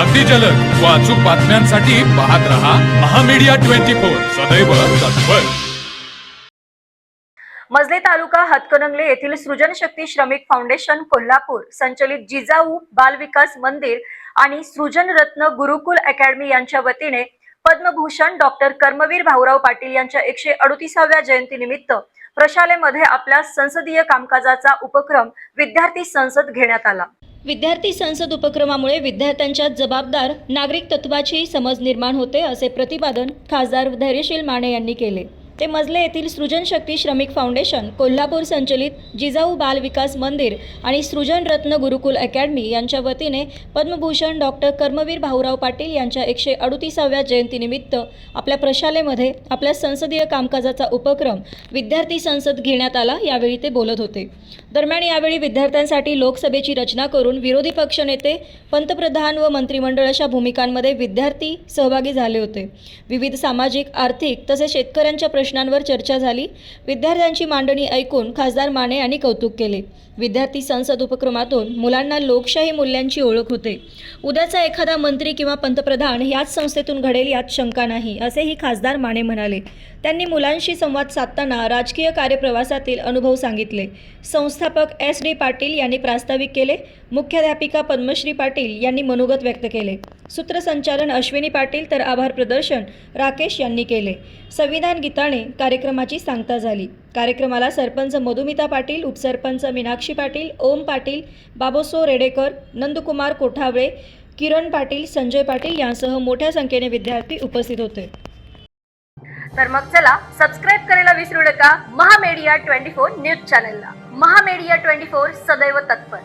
अगदी जलद. व अचूक बातम्यांसाठी पाहत रहा महामीडिया ट्वेंटी फोर. सदैव तत्पर. मजले तालुका हातकणंगले येथील सृजन शक्ती श्रमिक फाउंडेशन कोल्हापूर संचलित जिजाऊ बाल विकास मंदिर आणि सृजन रत्न गुरुकुल अकॅडमी यांच्या वतीने पद्मभूषण डॉक्टर कर्मवीर भाऊराव पाटील यांच्या एकशे अडुतीसाव्या जयंतीनिमित्त प्रशालेमध्ये आपल्या संसदीय कामकाजाचा उपक्रम विद्यार्थी संसद घेण्यात आला. विद्यार्थी संसद उपक्रमामुळे विद्यार्थ्यांच्या जबाबदार नागरिक तत्वाची समज निर्माण होते असे प्रतिपादन खासदार धैर्यशील माने यांनी केले. ते मजले येथील सृजन शक्ती श्रमिक फाउंडेशन कोल्हापूर संचलित जिजाऊ बाल विकास मंदिर आणि सृजन रत्न गुरुकुल अकॅडमी यांच्या वतीने पद्मभूषण डॉक्टर कर्मवीर भाऊराव पाटील यांच्या एकशे अडुतीसाव्या जयंतीनिमित्त आपल्या प्रशालेमध्ये आपल्या संसदीय कामकाजाचा उपक्रम विद्यार्थी संसद घेण्यात आला यावेळी ते बोलत होते. दरम्यान यावेळी विद्यार्थ्यांसाठी लोकसभेची रचना करून विरोधी पक्षनेते पंतप्रधान व मंत्रिमंडळ अशा भूमिकांमध्ये विद्यार्थी सहभागी झाले होते. विविध सामाजिक आर्थिक तसेच शेतकऱ्यांच्या प्रश्नांवर चर्चा झाली. विद्यार्थ्यांची मांडणी ऐकून खासदार माने यांनी कौतुक केले. विद्यार्थी संसद उपक्रमातून मुलांना लोकशाही मूल्यांची ओळख होते. उद्याचा एखादा मंत्री किंवा पंतप्रधान याच संस्थेतून घडेल यात शंका नाही असेही खासदार माने म्हणाले. त्यांनी मुलांशी संवाद साधताना राजकीय कार्यप्रवासातील अनुभव सांगितले. संस्थापक एस डी पाटील यांनी प्रास्ताविक केले. मुख्याध्यापिका पद्मश्री पाटील यांनी मनोगत व्यक्त केले. सूत्रसंचालन अश्विनी पाटील तर आभार प्रदर्शन राकेश यांनी केले. संविधान गीताने कार्यक्रमाची सांगता झाली. कार्यक्रमाला सरपंच मधुमिता पाटील उपसरपंच मीनाक्षी पाटील ओम पाटील बाबोसो रेडेकर नंदकुमार कोठावळे किरण पाटील संजय पाटील यांसह मोठ्या संख्येने विद्यार्थी उपस्थित होते. तर मग चला सबस्क्राईब करायला विसरू नका. महामेडिया ट्वेंटी फोर न्यूज चॅनलला. महामेडिया ट्वेंटी फोर सदैव तत्पर.